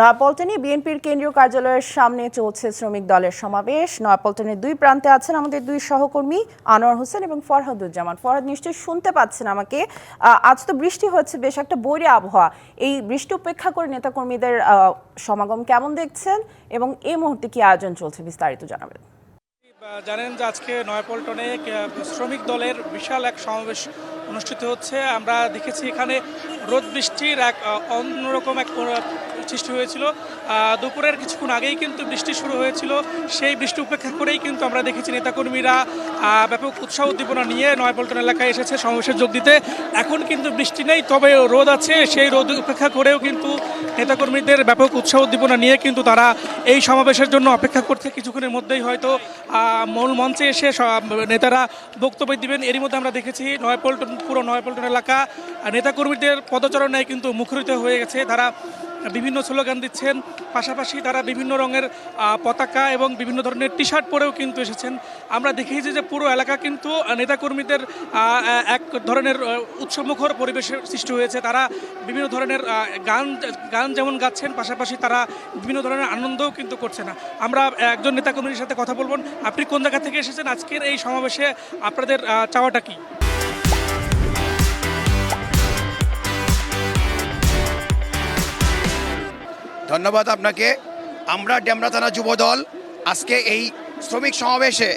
নয়াপল্টনে বিএনপির কেন্দ্রীয় কার্যালয়ের সামনে চলছে শ্রমিক দলের সমাবেশ। নয়াপল্টনের দুই প্রান্তে আছেন আমাদের দুই সহকর্মী আনোয়ার হোসেন এবং ফরহাদুজ্জামান। ফরহাদ, নিশ্চয়ই শুনতে পাচ্ছেন আমাকে। আজ তো বৃষ্টি হচ্ছে, বেশ একটা বৈরী আবহাওয়া। এই বৃষ্টি উপেক্ষা করে নেতাকর্মীদের সমাগম কেমন দেখছেন এবং এই মুহূর্তে কি আয়োজন চলছে বিস্তারিত জানাবেন। জানেন যে আজকে নয়াপল্টনে শ্রমিক দলের বিশাল এক সমাবেশ অনুষ্ঠিত হচ্ছে। আমরা দেখেছি এখানে রোদ বৃষ্টির এক অন্যরকম এক সৃষ্টি হয়েছিল। দুপুরের কিছুক্ষণ আগেই কিন্তু বৃষ্টি শুরু হয়েছিল। সেই বৃষ্টি উপেক্ষা করেই কিন্তু আমরা দেখেছি নেতাকর্মীরা ব্যাপক উৎসাহ উদ্দীপনা নিয়ে নয়পল্টন এলাকায় এসেছে সমাবেশে যোগ দিতে। এখন কিন্তু বৃষ্টি নেই, তবে রোদ আছে। সেই রোদ উপেক্ষা করেও কিন্তু নেতাকর্মীদের ব্যাপক উৎসাহ উদ্দীপনা নিয়ে কিন্তু তারা এই সমাবেশের জন্য অপেক্ষা করছে। কিছুক্ষণের মধ্যেই হয়তো মূল মঞ্চে এসে নেতারা বক্তব্য দিবেন। এরই মধ্যে আমরা দেখেছি নয়পল্টন, পুরো নয়পল্টন এলাকা নেতাকর্মীদের পদচারণায় কিন্তু মুখরিত হয়ে গেছে। তারা বিভিন্ন স্লোগান দিচ্ছেন। পাশাপাশি তারা বিভিন্ন রঙের পতাকা এবং বিভিন্ন ধরনের টি শার্ট পরেও কিন্তু এসেছেন। আমরা দেখেছি যে পুরো এলাকা কিন্তু নেতাকর্মীদের এক ধরনের আহ, উৎসবমুখর পরিবেশের সৃষ্টি হয়েছে। তারা বিভিন্ন ধরনের গান গান যেমন গাচ্ছেন পাশাপাশি তারা বিভিন্ন ধরনের আনন্দও কিন্তু করছে না আমরা একজন নেতাকর্মীর সাথে কথা বলব। আপনি কোন জায়গা থেকে এসেছেন? আজকের এই সমাবেশে আপনাদের চাওয়াটা কি? ধন্যবাদ আপনাকে। আমরা ডেমরা থানা যুবদল আজকে এই শ্রমিক সমাবেশে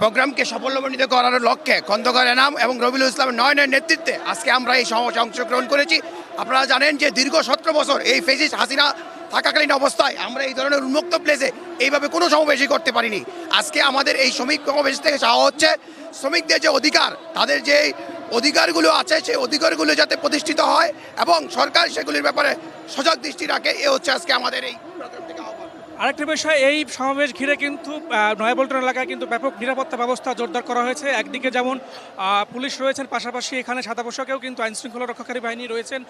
প্রোগ্রামকে সাফল্যমণ্ডিত করার লক্ষ্যে খন্দকার এনাম এবং রবিউল ইসলামের নয়নের নেতৃত্বে আজকে আমরা এই সমাবেশে অংশগ্রহণ করেছি। আপনারা জানেন যে দীর্ঘ সতেরো বছর এই ফেজিস হাসিনা থাকাকালীন অবস্থায় আমরা এই ধরনের উন্মুক্ত প্লেসে এইভাবে কোনো সমাবেশই করতে পারিনি। আজকে আমাদের এই শ্রমিক সমাবেশ থেকে চাওয়া হচ্ছে, শ্রমিকদের যে অধিকার, তাদের যে অধিকারগুলো আছে, সেই অধিকারগুলো যাতে প্রতিষ্ঠিত হয় এবং সরকার সেগুলির ব্যাপারে সজাগ দৃষ্টি রাখে, এ হচ্ছে আজকে আমাদের এই আরেকটা বিষয় এই সমাবেশ ঘিরে কিন্তু আহ, নয়াপল্টন এলাকায় কিন্তু ব্যাপক নিরাপত্তা ব্যবস্থা জোরদার করা হয়েছে। একদিকে যেমন পুলিশ রয়েছেন পাশাপাশি এখানে সাদা পোশাকেও কিন্তু আইনশৃঙ্খলা রক্ষাকারী বাহিনী রয়েছেন।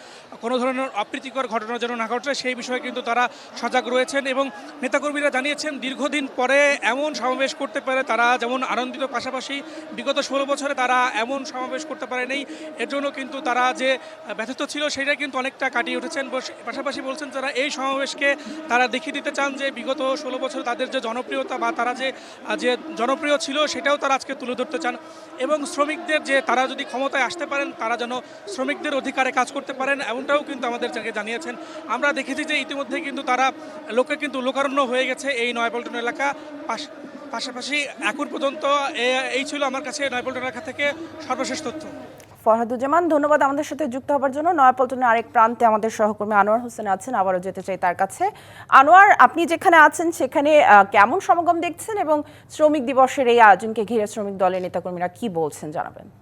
কোনো ধরনের অপ্রীতিকর ঘটনা যেন না ঘটে সেই বিষয়ে কিন্তু তারা সজাগ রয়েছেন এবং নেতাকর্মীরা জানিয়েছেন দীর্ঘদিন পরে এমন সমাবেশ করতে পারে তারা যেমন আনন্দিত পাশাপাশি বিগত ষোলো বছরে তারা এমন সমাবেশ করতে পারেনি এর জন্য কিন্তু তারা যে ব্যথিত ছিল সেটা কিন্তু অনেকটা কাটিয়ে উঠেছেন। পাশাপাশি বলছেন তারা এই সমাবেশকে তারা দেখিয়ে দিতে চান যে বিগত ষোলো বছর তাদের যে জনপ্রিয়তা বা তারা যে যে জনপ্রিয় ছিল সেটাও তারা আজকে তুলে ধরতে চান। এবং শ্রমিকদের যে, তারা যদি ক্ষমতায় আসতে পারেন, তারা যেন শ্রমিকদের অধিকারে কাজ করতে পারেন, এমনটাও কিন্তু আমাদের জানিয়েছেন। আমরা দেখেছি যে ইতিমধ্যে কিন্তু তারা লোকে কিন্তু লোকারণ্য হয়ে গেছে এই নয়াপল্টন এলাকা। পাশ- পাশাপাশি এখন পর্যন্ত এই ছিল আমার কাছে নয়াপল্টন এলাকা থেকে সর্বশেষ তথ্য। ফরহাদুজ্জামান, ধন্যবাদ আমাদের সাথে যুক্ত হবার জন্য। নয়াপল্টনের আরেক প্রান্তে আমাদের সহকর্মী আনোয়ার হোসেন আছেন, আবারও যেতে চাই তার কাছে। আনোয়ার, আপনি যেখানে আছেন সেখানে কেমন সমাগম দেখছেন এবং শ্রমিক দিবসের এই আয়োজনকে ঘিরে শ্রমিক দলের নেতাকর্মীরা কি বলছেন জানাবেন?